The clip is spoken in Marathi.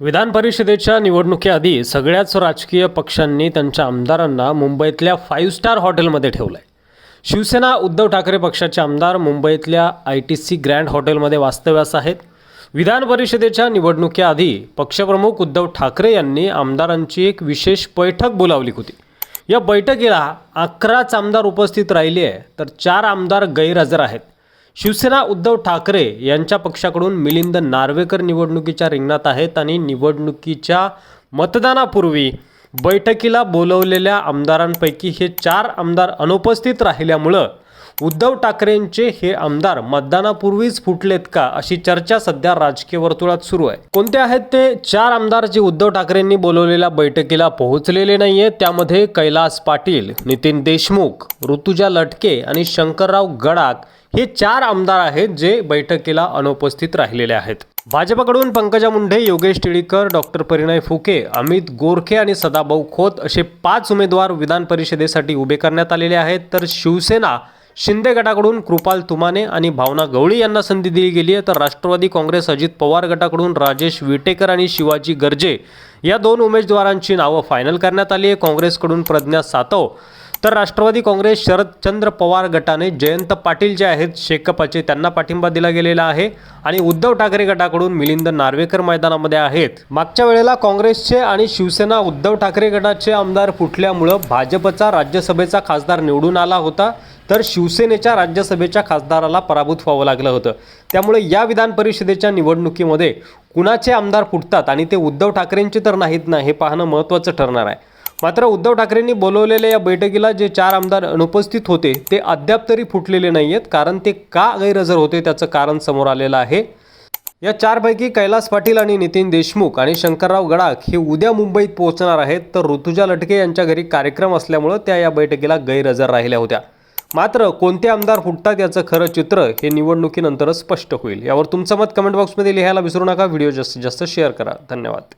विधान परिषदेच्या निवडणुकीआधी सगळ्याच राजकीय पक्षांनी त्यांच्या आमदारांना मुंबईतल्या फाईव्ह स्टार हॉटेलमध्ये ठेवलं आहे शिवसेना उद्धव ठाकरे पक्षाचे आमदार मुंबईतल्या आय टी सी ग्रँड हॉटेलमध्ये वास्तव्यास आहेत. विधान परिषदेच्या निवडणुकीआधी पक्षप्रमुख उद्धव ठाकरे यांनी आमदारांची एक विशेष बैठक बोलावली होती. या बैठकीला अकराच आमदार उपस्थित राहिले आहे तर चार आमदार गैरहजर आहेत. शिवसेना उद्धव ठाकरे यांच्या पक्षाकडून मिलिंद नार्वेकर निवडणुकीच्या रिंगणात आहेत आणि निवडणुकीच्या मतदानापूर्वी बैठकीला बोलवलेल्या आमदारांपैकी हे चार आमदार अनुपस्थित राहिल्यामुळं उद्धव ठाकरेंचे हे आमदार मतदानापूर्वीच फुटलेत का अशी चर्चा सध्या राजकीय वर्तुळात सुरू आहे. कोणते आहेत ते? चार आमदार जे उद्धव ठाकरेंनी बोलवलेल्या बैठकीला पोहोचलेले नाहीये. त्यामध्ये कैलास पाटील नितीन देशमुख ऋतुजा लटके आणि शंकरराव गडाख हे चार आमदार आहेत जे बैठकीला अनुपस्थित राहिलेले आहेत. भाजपकडून पंकजा मुंडे योगेश टिळीकर डॉक्टर परिणय फुके अमित गोरखे आणि सदाभाऊ खोत असे पाच उमेदवार विधान परिषदेसाठी उभे करण्यात आलेले आहेत. तर शिवसेना शिंदे गटाकडून कृपाल तुमाने आणि भावना गवळी यांना संधी दिली गेली आहे. तर राष्ट्रवादी काँग्रेस अजित पवार गटाकडून राजेश विटेकर आणि शिवाजी गर्जे या दोन उमेदवारांची नावं फायनल करण्यात आली आहे. काँग्रेसकडून प्रज्ञा सातव. तर राष्ट्रवादी काँग्रेस शरदचंद्र पवार गटाने जयंत पाटील जे आहेत शेकपाचे त्यांना पाठिंबा दिला गेलेला आहे. आणि उद्धव ठाकरे गटाकडून मिलिंद नार्वेकर मैदानामध्ये आहेत. मागच्या वेळेला काँग्रेसचे आणि शिवसेना उद्धव ठाकरे गटाचे आमदार फुटल्यामुळं भाजपचा राज्यसभेचा खासदार निवडून आला होता. तर शिवसेनेच्या राज्यसभेच्या खासदाराला पराभूत व्हावं लागलं होतं. त्यामुळे या विधान परिषदेच्या निवडणुकीमध्ये कुणाचे आमदार फुटतात आणि ते उद्धव ठाकरेंचे तर नाहीत ना हे पाहणं महत्त्वाचं ठरणार आहे. मात्र उद्धव ठाकरेंनी बोलवलेल्या या बैठकीला जे चार आमदार अनुपस्थित होते ते अद्याप तरी फुटलेले नाही आहेत कारण ते का गैरहजर होते त्याचं कारण समोर आलेलं आहे. या चारपैकी कैलास पाटील आणि नितीन देशमुख आणि शंकरराव गडाख हे उद्या मुंबईत पोहोचणार आहेत तर ऋतुजा लटके यांच्या घरी कार्यक्रम असल्यामुळं त्या या बैठकीला गैरहजर राहिल्या होत्या. मात्र कोणते आमदार फुटतात याचं खरं चित्र हे निवडणुकीनंतरच स्पष्ट होईल. यावर तुमचं मत कमेंट बॉक्समध्ये लिहायला विसरू नका. व्हिडिओ जास्तीत जास्त शेअर करा. धन्यवाद.